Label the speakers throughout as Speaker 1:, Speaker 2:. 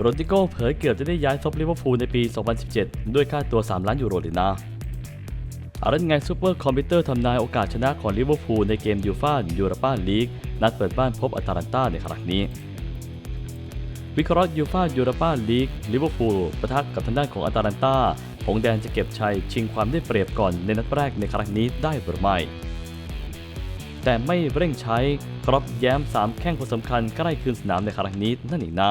Speaker 1: โรดิโก้เผยเกือบจะได้ย้ายซบลิเวอร์พูลในปี 2017 ด้วยค่าตัว 3 ล้านยูโรเลยนะอาละยังไงซูเปอร์คอมพิวเตอร์ทำนายโอกาสชนะของลิเวอร์พูลในเกมยูฟ่ายูโรปาลีกนัดเปิดบ้านพบอาตาลันตาในครั้งนี้ วิเคราะห์ยูฟ่ายูโรปาลีกลิเวอร์พูลปะทะกับทางด้านของอาตาลันตาหงแดงจะเก็บชัยชิงความได้เปรียบก่อนในนัดแรกในครั้งนี้ได้หรือไม่แต่ไม่เร่งใช้ครอบแย้ม 3 แข้งคนสำคัญใกล้คืนสนามในครั้งนี้นั่นเองนะ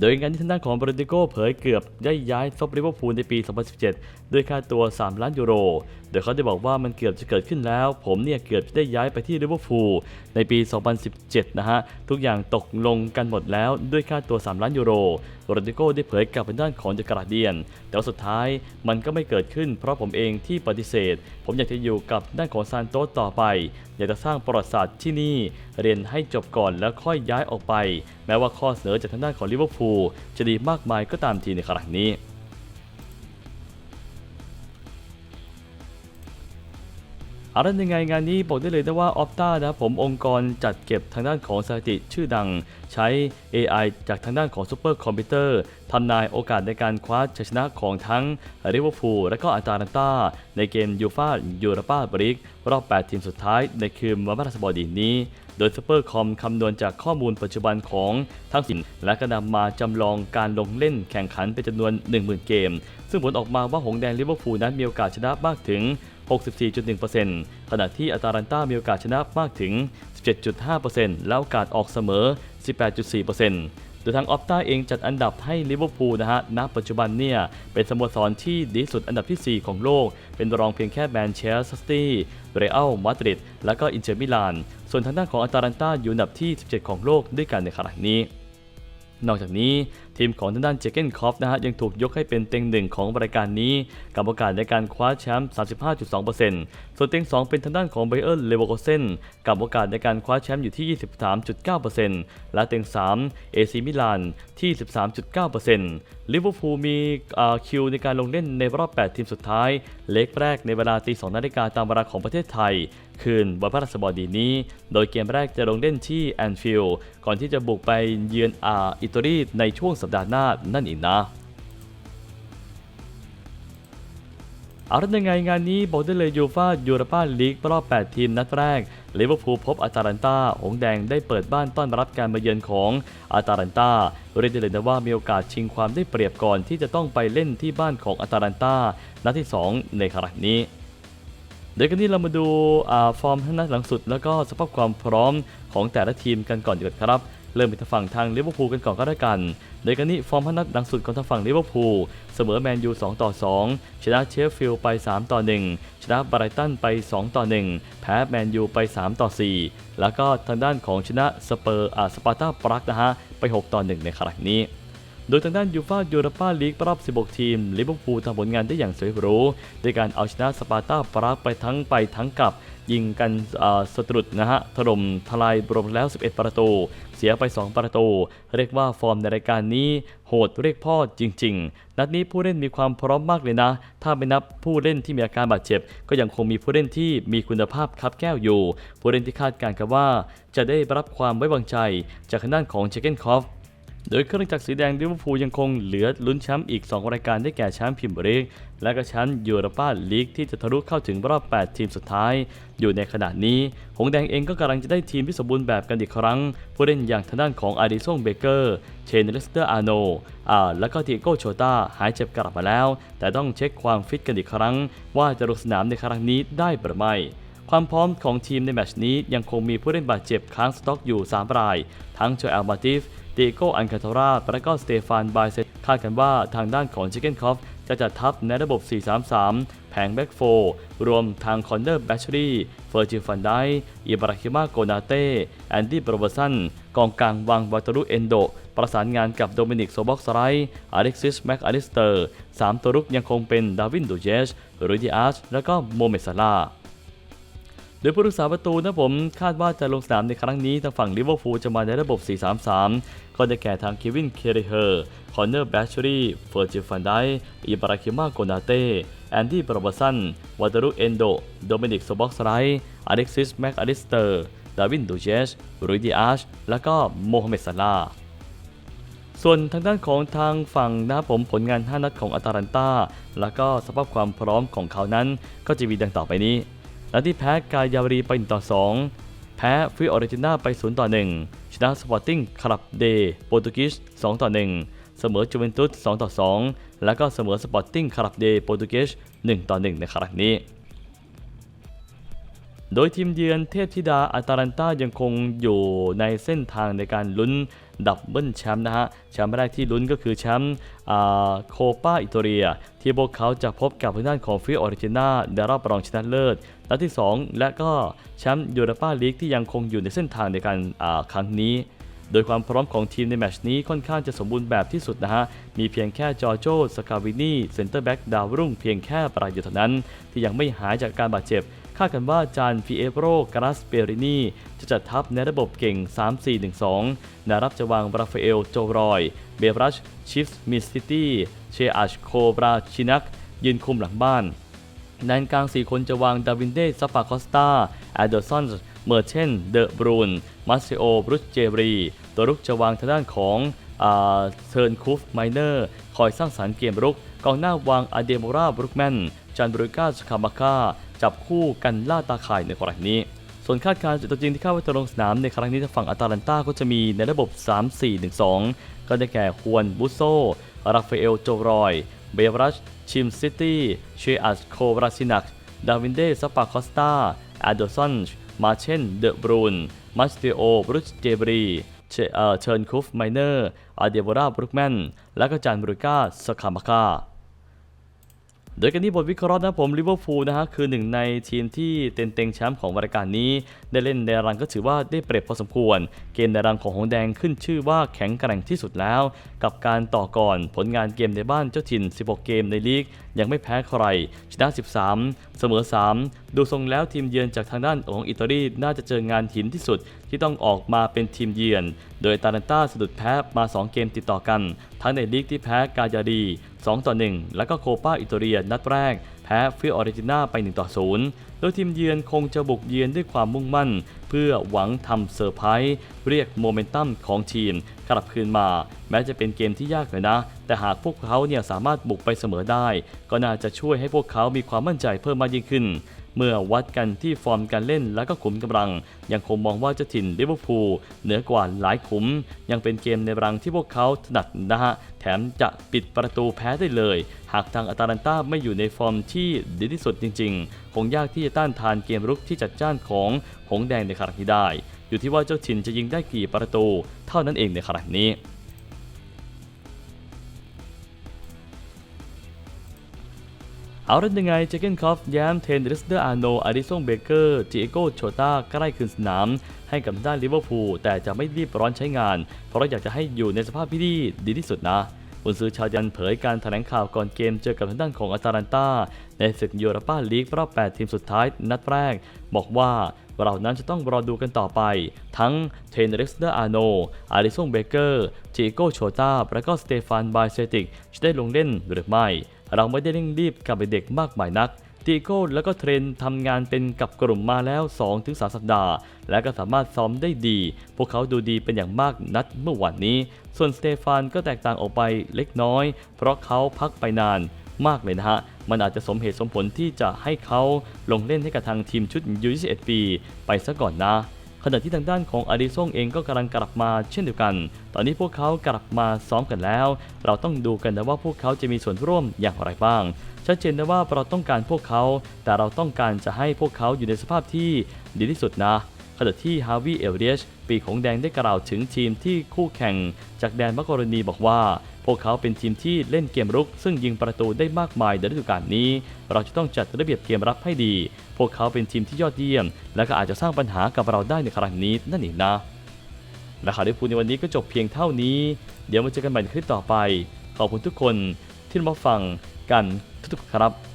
Speaker 1: โดยงานที่ทางด้านของบริติโกเผยเกือบได้ย้ายซบลิเวอร์พูลในปี 2017 ด้วยค่าตัว 3 ล้านยูโร โดยเขาได้บอกว่ามันเกือบจะเกิดขึ้นแล้ว ผมเนี่ยเกือบจะได้ย้ายไปที่ลิเวอร์พูลในปี 2017 นะฮะ ทุกอย่างตกลงกันหมดแล้วด้วยค่าตัว 3 ล้านยูโรโรดิโกได้เผยกับเป็นด้านของเดอะกราเดียน แต่ว่าสุดท้ายมันก็ไม่เกิดขึ้น เพราะผมเองที่ปฏิเสธ ผมอยากจะอยู่กับด้านของซานโตสต่อไป อยากจะสร้างประวัติศาสตร์ที่นี่ เรียนให้จบก่อนแล้วค่อยย้ายออกไป แม้ว่าข้อเสนอจากทางด้านของลิเวอร์พูลจะดีมากมายก็ตามทีในครั้งนี้ อะไรยังไงงานนี้บอกได้เลยนะว่าออฟตานะผมองค์กรจัดเก็บทางด้านของสถิติชื่อดัง ใช้ AI จากทางด้านของซูเปอร์คอมพิวเตอร์ทำนายโอกาสในการคว้าชัยชนะของทั้งลิเวอร์พูลและก็อาตาลันตาในเกมยูฟายูโรปาบริกรอบ 8 ทีมสุดท้ายในคืนวันพฤหัสบดีนี้ โดยซูเปอร์คอมคำนวณจากข้อมูลปัจจุบันของทั้งสินและก็นำมาจำลองการลงเล่นแข่งขันเป็นจำนวน 10,000 เกม ซึ่งผลออกมาว่าหงแดงลิเวอร์พูลนั้นมีโอกาสชนะมากถึง 64.1%ขณะที่อาตาลันต้ามีโอกาสชนะมากถึง 17.5%และโอกาสออกเสมอ 18.4%โดยทางออฟตาเองจัดอันดับให้ลิเวอร์พูลนะฮะ ณ ปัจจุบันเนี่ย เป็นสโมสรที่ดีสุดอันดับที่ 4 ของโลก เป็นรองเพียงแค่แมนเชสเตอร์ซิตี้เรอัลมาดริด และก็อินเตอร์มิลาน ส่วนทางด้านของอาตาลันต้าอยู่อันดับที่ 17 ของโลกด้วยกันในขณะนี้นอกจากนี้ทีมของทางด้านเจเกนคอฟนะฮะยังถูกยกให้เป็นเต็งหนึ่งของรายการนี้กับโอกาสในการคว้าแชมป์ 35.2%ส่วนเต็ง 2 เป็นทางด้านของไบเออร์เลเวอร์โกเซนกับโอกาสในการคว้าแชมป์อยู่ที่ 23.9%และเต็ง 3 เอซีมิลานที่ 13.9%ลิเวอร์พูลมีคิวในการลงเล่นในรอบ 8 ทีมสุดท้าย เล็กแรกในเวลาตี2นาฬิกาตามเวลาของประเทศไทย คืนวันพฤหัสบดีนี้ โดยเกมแรกจะลงเล่นที่แอนฟิลด์ก่อนที่จะบุกไปเยือนอาอิตาลีในช่วงสัปดาห์หน้านั่นเองนะเอาละยังไงงานนี้บอกได้เลยยูฟายูโรปาลีกรอบ 8 ทีมนัดแรกลิเวอร์พูลพบอาตาลันตาหงแดงได้เปิดบ้านต้อนรับการมาเยือนของอาตาลันตาเรียกได้เลยนะว่ามีโอกาสชิงความได้เปรียบก่อนที่จะต้องไปเล่นที่บ้านของอาตาลันตานัดที่ 2 ในครั้งนี้เดี๋ยวกันนี้เรามาดูาฟอร์มทั้งนัดหลังสุด แล้วก็สภาพความพร้อมของแต่ละทีมกันก่อนดีกว่าครับ เริ่มเป็นทางฝั่งทางลิเวอร์พูลกันก่อนก็ได้กัน โดยกันนี้ฟอร์มพนัดดังสุดของทางฝั่งลิเวอร์พูลเสมอแมนยู 2 ต่อ 2 ชนะเชฟฟิลด์ไป 3 ต่อ 1 ชนะบรตันไป 2 ต่อ 1 แพ้แมนยูไป 3 ต่อ 4 แล้วก็ทางด้านของชนะสเปอร์อ่าสปาร์ตาปรักนะฮะไป 6 ต่อ 1 ในครั้งนี้ โดยทางด้านยูฟายูโรปาลีกรอบ 16 ทีม ลิเวอร์พูลทำผลงานได้อย่างสวยหรูด้วยการเอาชนะสปาร์ตาปรากไปทั้งไปทั้งกลับ ยิงกันอ่าสตรุดนะฮะ ถล่มทลายรวมแล้ว 11 ประตู เสียไป 2 ประตู เรียกว่าฟอร์มในรายการนี้โหดเรียกพ่อจริง ๆ นัดนี้ผู้เล่นมีความพร้อมมากเลยนะ ถ้าไม่นับผู้เล่นที่มีอาการบาดเจ็บ ก็ยังคงมีผู้เล่นที่มีคุณภาพครับแก้วอยู่ ผู้เล่นที่คาดการณ์กันว่า จะได้รับความไว้วางใจ จากทางด้านของเจเกนคอฟ โดยเครื่องจักรสีแดงลิเวอร์พูลยังคงเหลือลุ้นแชมป์อีก 2 รายการได้แก่แชมป์พรีเมียร์ลีกและก็แชมป์ยูโรปาลีกที่จะทะลุเข้าถึงรอบ 8 ทีมสุดท้าย อยู่ในขณะนี้ หงแดงเองก็กำลังจะได้ทีมที่สมบูรณ์แบบกันอีกครั้ง ผู้เล่นอย่างทางด้านของอาริซงเบเกอร์เชนเลสเตอร์อาโนอ่าแล้วก็ทีโกโชตาหายเจ็บกลับมาแล้ว แต่ต้องเช็คความฟิตกันอีกครั้ง ว่าจะลงสนามในครั้งนี้ได้หรือไม่ความพร้อมของทีมในแมชนี้ยังคงมีผู้เล่นบาดเจ็บค้างสต็อกอยู่ 3 ราย ทั้งโจเอลมาติฟ เดโกอันคาทาราและก็สเตฟานบายเซตคาดกันว่าทางด้านของชิคเก้นคอฟจะจัดทัพในระบบ 4-3-3 แผงแบ็กโฟรวมทางคอนเนอร์แบชรีเฟอร์จิฟันไดอิบราฮิมาโกนาเต้แอนดี้โปรเวอร์สันกองกลางวังวาตรุเอนโด ประสานงานกับโดมินิกโซบ็อกสไรอเล็กซิสแม็กอลิสเตอร์สามตัวรุกยังคงเป็นดาวินดูเจสรูดิอาชและก็โมเมซาลา โดยผู้รักษาประตูนะผมคาดว่าจะลงสนามในครั้งนี้ทางฝั่งลิเวอร์พูลจะมาในระบบ 4-3-3 ก็จะแก่ทางเควิน เคเรเฮอร์ คอนเนอร์ แบชชรีเฟอร์จิฟันไดอิบราคิมาโกนาเต้ แอนดี้บรอบสันวาตารุเอนโด โดมินิกโซบ็อกสไรอเล็กซิส แม็กอลิสเตอร์ ดาวิน ดูเจสรุยดิอาช และก็โมฮัมเหม็ดซาลาส่วนทางด้านของทางฝั่งนะครับผมผลงาน 5 นัดของอัตาลันตา แล้วก็สภาพความพร้อมของเขานั้นก็จะมีดังต่อไปนี้ นัดที่แพ้กายาวรีไป1ต่อ 2 แพ้ฟิออริจิน่าไป0ต่อ 1 ชนะสปอร์ติ้งคลับเดย์โปรตุกิส2ต่อ 1 เสมอจูเวนตุส2ต่อ 2 แล้วก็เสมอสปอร์ติ้งคลับเดย์โปรตุเกส1ต่อ 1 ในครั้งนี้ โดยทีมเยือนเทพธิดาอาตาลันตายังคงอยู่ในเส้นทางในการลุ้นดับเบิลแชมป์นะฮะ แชมป์แรกที่ลุ้นก็คือแชมป์โคปาอิตาเลีย ที่พวกเขาจะพบกับทางด้านของฟิออริจินาในรอบรองชนะเลิศนัดที่ 2 และก็แชมป์ยูโรปาลีกที่ยังคงอยู่ในเส้นทางในการครั้งนี้โดยความพร้อมของทีมในแมชนี้ค่อนข้างจะสมบูรณ์แบบที่สุดนะฮะ มีเพียงแค่จอโจสกาวินีเซนเตอร์แบ็กดาวรุ่งเพียงแค่ปลายอยู่เท่านั้น ที่ยังไม่หายจากการบาดเจ็บาดกันว่าจานฟิเอโรกราสเปรินีจะจัดทัพในระบบเก่ง 3-4-1-2 นารับจะวางราฟาเอลโจรอย เบรัชชิฟส์มิสซิตี้เชอาชโคบราชินัก ยืนคุมหลังบ้านแดนกลาง 4 คนจะวางดาวินเดซัปปาคอสตาแอดเดอร์สันเมอร์เชนเดอะบรูนมาซิโอบรุชเจบรี ตัวรุกจะวางทางด้านของเทิร์นคูฟไมเนอร์คอยสร้างสรรค์เกมรุกกองหน้าวางอเดโมราบรุกแมนจันบริก้าสคามาคา จับคู่กันล่าตาข่ายในกรณีนี้ ส่วนคาดการณ์จุดตัวจริงที่คาดว่าจะลงสนามในครั้งนี้ทางฝั่งอาตาลันตาก็จะมีในระบบ 3-4-1-2 ก็ได้แก่ฮวนบุโซ ราฟาเอลโจรอย เบรัช ชิมซิตี้ เชอัสโควราซินัก ดาวินเดสปาคอสตาแอดเดอสันมาเชน เดอบรูนมัสเตโอบรุชเจบรีเชอร์นคูฟไมเนอร์อาเดโบราบรุกแมน และก็จานบริก้าสคามาคา โดยกันที่บทวิเคราะห์นะผมลิเวอร์พูลนะฮะคือหนึ่งในทีมที่เต็งเต็งแชมป์ของรายการนี้ ได้เล่นในรังก็ถือว่าได้เปรียบพอสมควร เกมในรังของหงแดงขึ้นชื่อว่าแข็งแกร่งที่สุดแล้ว กับการต่อก่อนผลงานเกมในบ้านเจ้าถิ่น 16 เกมในลีก ยังไม่แพ้ใคร ชนะ 13 เสมอ 3 ดูทรงแล้วทีมเยือนจากทางด้านของอิตาลีน่าจะเจองานหินที่สุดที่ต้องออกมาเป็นทีมเยือน โดยตาลันต้าสะดุดแพ้มา 2 เกมติดต่อกัน ทั้งในลีกที่แพ้กาญาดี 2 ต่อ 1 แล้วก็โคปาอิตาเลียนัดแรก แพ้ฟิออริจิน่าไป 1 ต่อ 0 โดยทีมเยือนคงจะบุกเยือนด้วยความมุ่งมั่น เพื่อหวังทำเซอร์ไพรส์เรียกโมเมนตัมของทีมกลับคืนมา แม้จะเป็นเกมที่ยากหน่อยนะ แต่หากพวกเขาเนี่ยสามารถบุกไปเสมอได้ ก็น่าจะช่วยให้พวกเขามีความมั่นใจเพิ่มมากยิ่งขึ้น เมื่อวัดกันที่ฟอร์มการเล่นและก็ขุมกำลัง ยังคงมองว่าเจ้าถิ่นลิเวอร์พูลเหนือกว่าหลายขุม ยังเป็นเกมในรังที่พวกเขาถนัดนะฮะ แถมจะปิดประตูแพ้ได้เลย หากทางอาตาลันตาไม่อยู่ในฟอร์มที่ดีที่สุดจริงๆ คงยากที่จะต้านทานเกมรุกที่จัดจ้านของหงแดงในครั้งนี้ได้ อยู่ที่ว่าเจ้าถิ่นจะยิงได้กี่ประตู เท่านั้นเองในครั้งนี้ เอาเรื่องยังไงเจเกนคอฟแย้มเทนริสเดอร์อาโนอาริซงเบเกอร์จิเอโกโชต้าใกล้คืนสนาม ให้กับด้านลิเวอร์พูลแต่จะไม่รีบร้อนใช้งาน เพราะอยากจะให้อยู่ในสภาพที่ดีดีที่สุดนะบุนซือชาวยันเผยการแถลงข่าวก่อนเกมเจอกับทางด้านของอาตาลันตาในศึกยูโรปาลีกรอบ 8 ทีมสุดท้ายนัดแรก บอกว่า เรานั้นจะต้องรอดูกันต่อไป ทั้งเทนริสเดอร์อาโน อาริซงเบเกอร์จิโกโชตาและก็สเตฟานบายเซติกจะได้ลงเล่นหรือไม่ เราไม่ได้เร่งรีบกับเด็กมากมายนักตีโก้แล้วก็เทรนทำงานเป็นกับกลุ่มมาแล้ว 2-3สัปดาห์ และก็สามารถซ้อมได้ดี พวกเขาดูดีเป็นอย่างมากนัดเมื่อวานนี้ ส่วนสเตฟานก็แตกต่างออกไปเล็กน้อย เพราะเขาพักไปนาน มากเลยนะฮะ มันอาจจะสมเหตุสมผลที่จะให้เขาลงเล่นให้กับทางทีมชุดยู21 ปี ไปซะก่อนนะขณะที่ทางด้านของอาริซงเองก็กำลังกลับมาเช่นเดียวกัน ตอนนี้พวกเขากลับมาซ้อมกันแล้ว เราต้องดูกันนะว่าพวกเขาจะมีส่วนร่วมอย่างไรบ้าง ชัดเจนนะว่าเราต้องการพวกเขา แต่เราต้องการจะให้พวกเขาอยู่ในสภาพที่ดีที่สุดนะ ขณะที่ฮาวิเอลเรียชปีของแดงได้กล่าวถึงทีมที่คู่แข่ง จากแดนมักกรณีบอกว่า พวกเขาเป็นทีมที่เล่นเกมรุก ซึ่งยิงประตูได้มากมายในฤดูกาลนี้ เราจะต้องจัดระเบียบเกมรับให้ดี พวกเขาเป็นทีมที่ยอดเยี่ยม และก็อาจจะสร้างปัญหากับเราได้ในครั้งนี้นั่นเองนะและข่าวที่พูดในวันนี้ก็จบเพียงเท่านี้ เดี๋ยวมาเจอกันใหม่ในคลิปต่อไป ขอบคุณทุกคนที่มาฟังกันทุกๆครับ